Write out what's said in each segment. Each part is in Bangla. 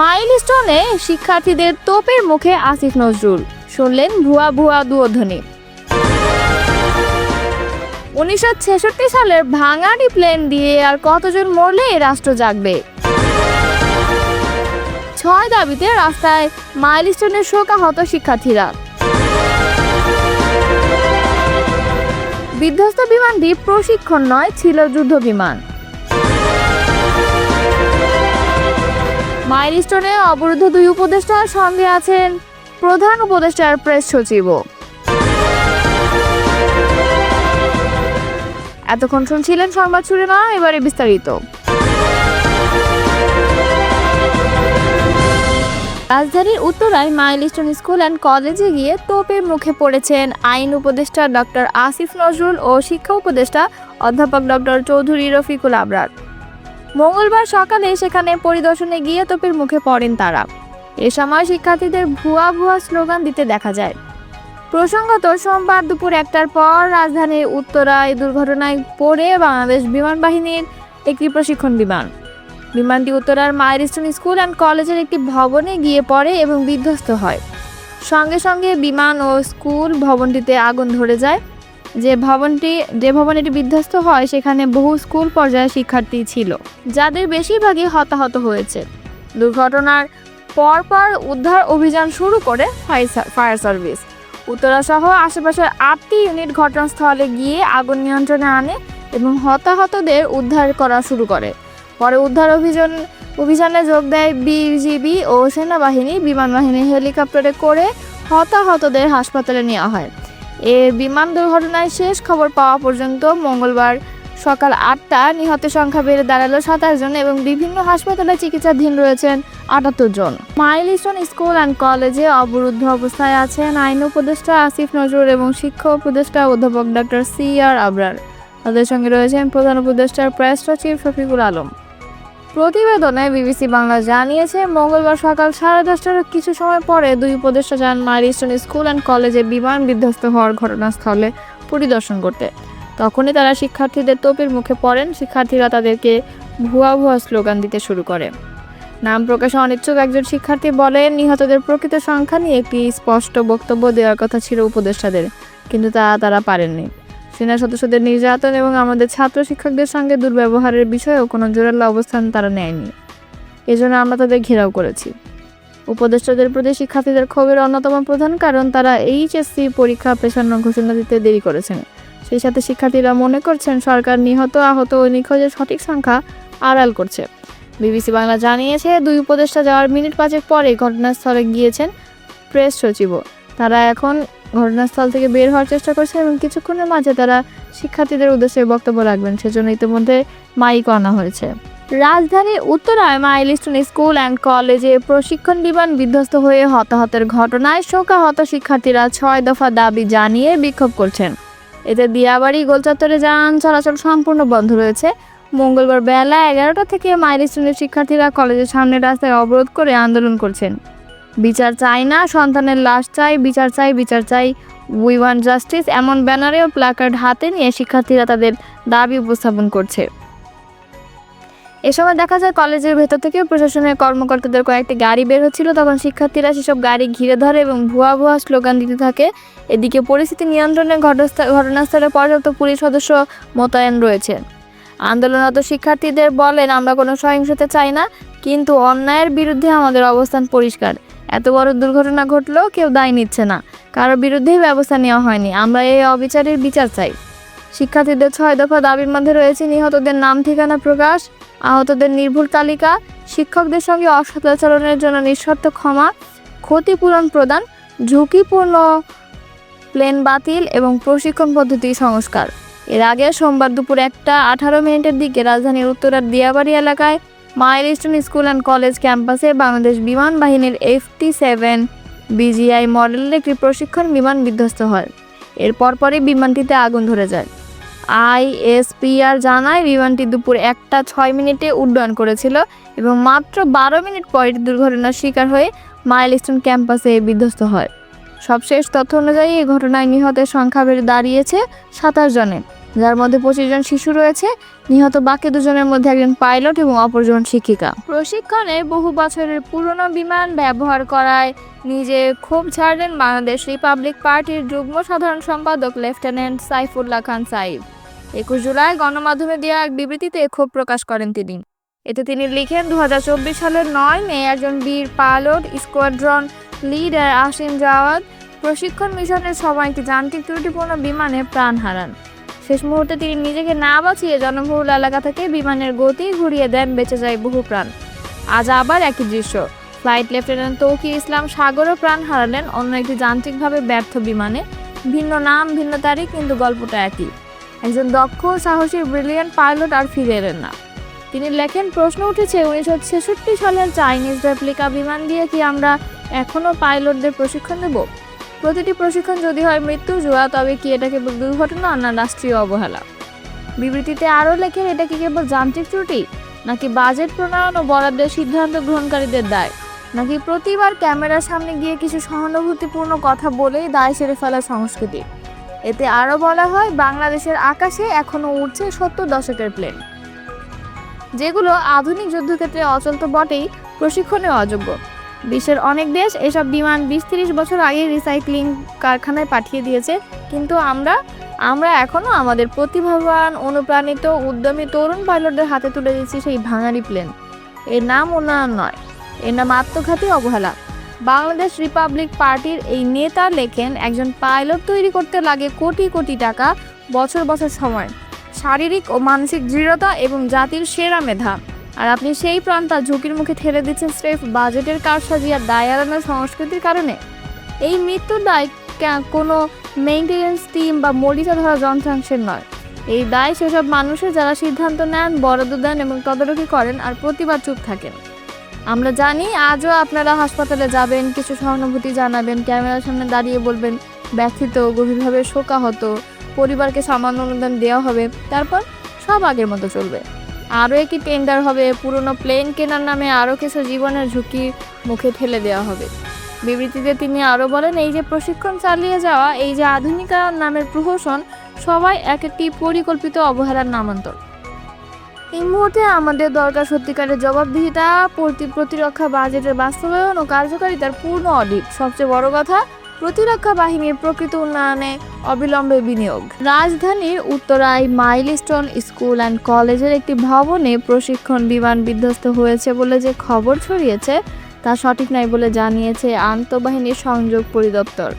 মাইলস্টোনে শিক্ষার্থীদের তোপের মুখে আসিফ নজরুল। শুনলেন ভুয়া ভুয়া দুধ্বনি উনিশশো ছেষট্টি সালের ভাঙাড়ি প্লেন দিয়ে আর কতজন মরলে এ রাষ্ট্র জাগবে? ছয় দাবিতে রাস্তায় মাইলস্টোনের শোকাহত শিক্ষার্থীরা। বিধ্বস্ত বিমানটি প্রশিক্ষণ নয়, ছিল যুদ্ধ বিমান। মাইলস্টোনে অবরুদ্ধ দুই উপদেষ্টার সঙ্গে আছেন প্রধান উপদেষ্টার প্রেস সচিবও। এতক্ষণ শুনছিলেন সংবাদ শিরোনাম, এবারে বিস্তারিত। রাজধানীর উত্তরায় মাইলস্টোন স্কুল অ্যান্ড কলেজে গিয়ে তোপের মুখে পড়েছেন আইন উপদেষ্টা ডক্টর আসিফ নজরুল ও শিক্ষা উপদেষ্টা অধ্যাপক ডক্টর চৌধুরী রফিকুল আবরার। মঙ্গলবার সকালে সেখানে পরিদর্শনে গিয়ে তোপের মুখে পড়েন তারা। এ সময় শিক্ষার্থীদের ভুয়া ভুয়া স্লোগান দিতে দেখা যায়। প্রসঙ্গত, সোমবার দুপুর একটার পর রাজধানীর উত্তরায় দুর্ঘটনায় পড়ে বাংলাদেশ বিমান বাহিনীর একটি প্রশিক্ষণ বিমান। বিমানটি উত্তরার মাইলস্টোন স্কুল অ্যান্ড কলেজের একটি ভবনে গিয়ে পড়ে এবং বিধ্বস্ত হয়। সঙ্গে সঙ্গে বিমান ও স্কুল ভবনটিতে আগুন ধরে যায়। যে ভবনটি যে ভবনটি বিধ্বস্ত হয়, সেখানে বহু স্কুল পর্যায়ে শিক্ষার্থী ছিল, যাদের বেশিরভাগই হতাহত হয়েছে। দুর্ঘটনার পরপর উদ্ধার অভিযান শুরু করে ফায়ার সার্ভিস। উত্তরা সহ আশেপাশের আটটি ইউনিট ঘটনাস্থলে গিয়ে আগুন নিয়ন্ত্রণে আনে এবং হতাহতদের উদ্ধার করা শুরু করে। পরে উদ্ধার অভিযান, অভিযানে যোগ দেয় বিজিবি ও সেনাবাহিনী। বিমান বাহিনী হেলিকপ্টারে করে হতাহতদের হাসপাতালে নেওয়া হয়। এ বিমান দুর্ঘটনায় শেষ খবর পাওয়া পর্যন্ত মঙ্গলবার সকাল আটটা নিহতের সংখ্যা বেড়ে দাঁড়াল সাতাশ জন এবং বিভিন্ন হাসপাতালে চিকিৎসাধীন রয়েছেন আটাত্তর জন। মাইলস্টোন স্কুল অ্যান্ড কলেজে অবরুদ্ধ অবস্থায় আছেন আইন উপদেষ্টা আসিফ নজরুল এবং শিক্ষা উপদেষ্টা অধ্যাপক ডক্টর সি আর আবরার। তাদের সঙ্গে রয়েছেন প্রধান উপদেষ্টার প্রেস সচিব শফিকুল আলম। প্রতিবেদনে বিবিসি বাংলা জানিয়েছে, মঙ্গলবার সকাল সাড়ে দশটার কিছু সময় পরে দুই উপদেষ্টা যান মাইলস্টোন স্কুল অ্যান্ড কলেজে বিমান বিধ্বস্ত হওয়ার ঘটনাস্থলে পরিদর্শন করতে। তখনই তারা শিক্ষার্থীদের তোপের মুখে পড়েন, শিক্ষার্থীরা তাদেরকে ভুয়া ভুয়া স্লোগান দিতে শুরু করে। নাম প্রকাশে অনিচ্ছুক একজন শিক্ষার্থী বলেন, নিহতদের প্রকৃত সংখ্যা নিয়ে একটি স্পষ্ট বক্তব্য দেওয়ার কথা ছিল উপদেষ্টাদের, কিন্তু তা তারা পারেননি। সেনা সদস্যদের নির্যাতন এবং আমাদের ছাত্র শিক্ষকদের সঙ্গে দুর্ব্যবহারের বিষয়েও কোনো জোরালো অবস্থান তারা নেয়নি। এজন্য আমরা তাদের ঘেরাও করেছি। উপদেষ্টাদের প্রতি শিক্ষার্থীদের ক্ষোভের অন্যতম প্রধান কারণ তারা এইচএসসি পরীক্ষা পেছানো ঘোষণা দিতে দেরি করেছেন। সেই সাথে শিক্ষার্থীরা মনে করছেন সরকার নিহত, আহত ও নিখোঁজের সঠিক সংখ্যা আড়াল করছে। বিবিসি বাংলা জানিয়েছে, দুই উপদেষ্টা যাওয়ার মিনিট পাঁচেক পরে ঘটনাস্থলে গিয়েছেন প্রেস সচিবও। তারা এখন ঘটনাস্থল থেকে বের হওয়ার চেষ্টা করছেন এবং কিছুক্ষণের মাঝে তারা শিক্ষার্থীদের উদ্দেশ্যে বক্তব্য রাখবেন। সেজন্য ইতিমধ্যে মাইক আনা হয়েছে। রাজধানীর উত্তরায় মাইলস্টোন স্কুল অ্যান্ড কলেজে প্রশিক্ষণ বিমান বিধ্বস্ত হয়ে হতাহতের ঘটনায় শোকাহত শিক্ষার্থীরা ছয় দফা দাবি জানিয়ে বিক্ষোভ করছেন। এতে দিয়াবাড়ি, গোলচত্বরে যান চলাচল সম্পূর্ণ বন্ধ রয়েছে। মঙ্গলবার বেলা এগারোটা থেকে মাইলিস্টনের শিক্ষার্থীরা কলেজের সামনে রাস্তায় অবরোধ করে আন্দোলন করছেন। বিচার চাই না, সন্তানের লাশ চাই, বিচার চাই বিচার চাই। উই ওয়ান জাস্টিস এমন ব্যানারে ও প্ল্যাকার্ড হাতে নিয়ে শিক্ষার্থীরা তাদের দাবি উপস্থাপন করছে। এ সময় দেখা যায় কলেজের ভেতর থেকেও প্রশাসনের কর্মকর্তাদের কয়েকটি গাড়ি বের হচ্ছিল, তখন শিক্ষার্থীরা সেসব গাড়ি ঘিরে ধরে এবং ভুয়া ভুয়া স্লোগান দিতে থাকে। এদিকে পরিস্থিতি নিয়ন্ত্রণে ঘটনাস্থ- ঘটনাস্থলে পর্যাপ্ত পুলিশ সদস্য মোতায়েন রয়েছে। আন্দোলনরত শিক্ষার্থীদের বলেন, আমরা কোনো সহিংসতা চাই না, কিন্তু অন্যায়ের বিরুদ্ধে আমাদের অবস্থান পরিষ্কার। এত বড় দুর্ঘটনা ঘটলেও কেউ দায় নিচ্ছে না। কারোর বিরুদ্ধেই ব্যবস্থা নেওয়া হয়নি। আমরা এই অবিচারের বিচার চাই। শিক্ষার্থীদের ছয় দফা দাবির মধ্যে রয়েছে নিহতদের নাম, ঠিকানা প্রকাশ, আহতদের নির্ভুল তালিকা, শিক্ষকদের সঙ্গে অসদাচরণের জন্য নিঃশর্ত ক্ষমা, ক্ষতিপূরণ প্রদান, ঝুঁকিপূর্ণ প্লেন বাতিল এবং প্রশিক্ষণ পদ্ধতি সংস্কার। এর আগে সোমবার দুপুর একটা আঠারো মিনিটের দিকে রাজধানীর উত্তরার দিয়াবাড়ি এলাকায় মাইলস্টোন স্কুল অ্যান্ড কলেজ ক্যাম্পাসে বাংলাদেশ বিমান বাহিনীর এফটি সেভেন বিজিআই মডেলের একটি প্রশিক্ষণ বিমান বিধ্বস্ত হয়। এর পরপরই বিমানটিতে আগুন ধরে যায়। আইএসপিআর জানায়, বিমানটি দুপুর একটা ছয় মিনিটে উড্ডয়ন করেছিল এবং মাত্র বারো মিনিট পরে দুর্ঘটনার শিকার হয়ে মাইলস্টোন ক্যাম্পাসে বিধ্বস্ত হয়। সবশেষ তথ্য অনুযায়ী, এই ঘটনায় নিহতের সংখ্যা বেড়ে দাঁড়িয়েছে সাতাশ জনে। যার মধ্যে পঁচিশ জন শিশু রয়েছে। নিহত বাকি দুজনের মধ্যে একজন পাইলট এবং অপরজন শিক্ষিকা। প্রশিক্ষণে বহু বছরের পুরনো বিমান ব্যবহার করায় নিজে ক্ষোভ ছাড়লেন বাংলাদেশ রিপাবলিক পার্টির যুগ্ম সাধারণ সম্পাদক লেফটেন্যান্ট সাইফুল্লাহ খান সাইফ। একুশ জুলাই গণমাধ্যমে দেওয়া এক বিবৃতিতে ক্ষোভ প্রকাশ করেন তিনি। এতে তিনি লিখেন দু হাজার চব্বিশ সালের নয় মে একজন বীর pilot, squadron leader Asim Jawad প্রশিক্ষণ মিশনের সময় একটি যান্ত্রিক ত্রুটিপূর্ণ বিমানে প্রাণ হারান। শেষ মুহূর্তে তিনি নিজেকে না বাঁচিয়ে জনবহুল এলাকা থেকে বিমানের গতি ঘুরিয়ে দেন, বেঁচে যায় বহু প্রাণ। আজ আবার একই দৃশ্য। ফ্লাইট লেফটেন্যান্ট তৌকি ইসলাম সাগরও প্রাণ হারালেন। অন্য একটি যান্ত্রিকভাবে ব্যর্থ বিমানে। ভিন্ন নাম, ভিন্ন তারিখ, কিন্তু গল্পটা একই। একজন দক্ষ, সাহসী, ব্রিলিয়ান্ট পাইলট আর ফিরে এলেন না। তিনি লেখেন, প্রশ্ন উঠেছে, উনিশশো ছেষট্টি সালের চাইনিজ রেপ্লিকা বিমান দিয়ে কি আমরা এখনও পাইলটদের প্রশিক্ষণ দেব? প্রতিটি প্রশিক্ষণ যদি হয় মৃত্যু, জোয়া, তবে কি এটা কেবল দুর্ঘটনা না রাষ্ট্রীয় অবহেলা? বিবৃতিতে আরও লেখেন, এটা কি কেবল যান্ত্রিক ত্রুটি? নাকি বাজেট প্রণয়ন ও বরাদ্দের সিদ্ধান্ত গ্রহণকারীদের দায়? নাকি প্রতিবার ক্যামেরার সামনে গিয়ে কিছু সহানুভূতিপূর্ণ কথা বলেই দায় সেরে ফেলা সংস্কৃতি? এতে আরও বলা হয়, বাংলাদেশের আকাশে এখনও উঠছে সত্তর দশকের প্লেন। যেগুলো আধুনিক যুদ্ধক্ষেত্রে অচল তো বটেই, প্রশিক্ষণে অযোগ্য। বিশ্বের অনেক দেশ এসব বিমান বিশ তিরিশ বছর আগে রিসাইক্লিং কারখানায় পাঠিয়ে দিয়েছে। কিন্তু আমরা আমরা এখনও আমাদের প্রতিভাবান, অনুপ্রাণিত, উদ্যমী তরুণ পাইলটদের হাতে তুলে দিচ্ছি সেই ভাঙারি প্লেন। এর নাম উন্নয়ন নয়, এর নাম আত্মঘাতী অবহেলা। বাংলাদেশ রিপাবলিক পার্টির এই নেতা লেখেন, একজন পাইলট তৈরি করতে লাগে কোটি কোটি টাকা, বছর বছর সময়। শারীরিক ও মানসিক দৃঢ়তা এবং জাতির সেরা মেধা। আর আপনি সেই প্রাণটা ঝুঁকির মুখে ঠেলে দিচ্ছেন স্রেফ বাজেটের কারসাজি আর দায় এড়ানোর সংস্কৃতির কারণে। এই মৃত্যুর দায় কোনো মেইনটেনেন্স টিম বা মরিচা ধরা যন্ত্রাংশের নয়। এই দায় সেসব মানুষের যারা সিদ্ধান্ত নেন, বরাদ্দ দেন এবং তদারকি করেন আর প্রতিবাদ চুপ থাকেন। আমরা জানি আজও আপনারা হাসপাতালে যাবেন, কিছু সহানুভূতি জানাবেন, ক্যামেরার সামনে দাঁড়িয়ে বলবেন, ব্যথিত, গভীরভাবে শোকাহত, পরিবারকে সামান্য অনুদান দেওয়া হবে, তারপর সব আগের মতো চলবে। আরও একটি টেন্ডার হবে। পুরনো প্লেন কেনার নামে আরও কিছু জীবনের ঝুঁকি মুখে ঠেলে দেওয়া হবে। বিবৃতিতে তিনি আরও বলেন, এই যে প্রশিক্ষণ চালিয়ে যাওয়া, এই যে আধুনিকায়ন নামের প্রহসন, সবাই এক একটি পরিকল্পিত অবহেলার নামান্তর। এই মুহূর্তে আমাদের দরকার সত্যিকারের জবাবদিহিতা প্রতি- প্রতিরক্ষা বাজেটের বাস্তবায়ন ও কার্যকারিতার পূর্ণ অডিট সবচেয়ে বড় কথা প্রতিরক্ষা বাহিনীর প্রকৃত উন্নয়নে অবিলম্বে বিনিয়োগ। রাজধানীর উত্তরায় মাইলস্টোন স্কুল অ্যান্ড কলেজের একটি ভবনে প্রশিক্ষণ বিমান বিধ্বস্ত হয়েছে বলে যে খবর ছড়িয়েছে, তা সঠিক নয় বলে জানিয়েছে আন্তঃবাহিনীর সংযোগ পরিদপ্তর।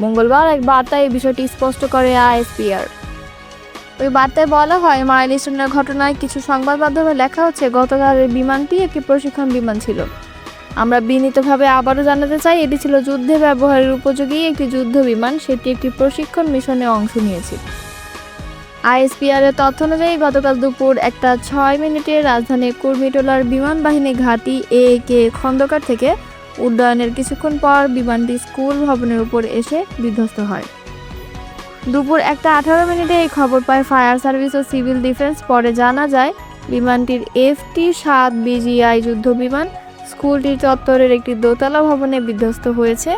মঙ্গলবার এক বার্তায় এই বিষয়টি স্পষ্ট করে আইএসপিআর। ওই বার্তায় বলা হয়, মাইলস্টোনের ঘটনায় কিছু সংবাদ মাধ্যমে লেখা হচ্ছে, গতকালের বিমানটি একটি প্রশিক্ষণ বিমান ছিল। আমরা বিনীতভাবে আবারও জানাতে চাই, এটি ছিল যুদ্ধে ব্যবহারের উপযোগী একটি যুদ্ধ বিমান, সেটি একটি প্রশিক্ষণ মিশনে অংশ নিয়েছিল আইএসপিআর এর তথ্য অনুযায়ী, গতকাল দুপুর একটা ছয় মিনিটে রাজধানী কুর্মিটোলার বিমান বাহিনী ঘাঁটি এ কে খন্দকার থেকে উড্ডয়নের কিছুক্ষণ পর বিমানটি স্কুল ভবনের উপর এসে বিধ্বস্ত হয়। দুপুর একটা আঠারো মিনিটে এই খবর পায় ফায়ার সার্ভিস ও সিভিল ডিফেন্স। পরে জানা যায়, বিমানটির এফটি সাত বিজিআই যুদ্ধ বিমান স্কুলটির চত্বরের একটি দোতলা ভবনে বিধ্বস্ত হয়েছে।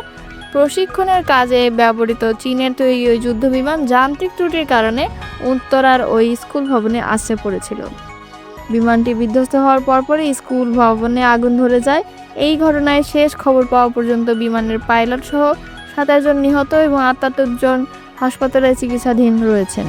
প্রশিক্ষণের কাজে ব্যবহৃত চীনের তৈরি ওই যুদ্ধ বিমান যান্ত্রিক ত্রুটির কারণে উত্তরার ওই স্কুল ভবনে আসছে পড়েছিল। বিমানটি বিধ্বস্ত হওয়ার পরপরই স্কুল ভবনে আগুন ধরে যায়। এই ঘটনায় শেষ খবর পাওয়া পর্যন্ত বিমানের পাইলট সহ সাতাশ জন নিহত এবং আটাত্তর জন হাসপাতালে চিকিৎসাধীন রয়েছেন।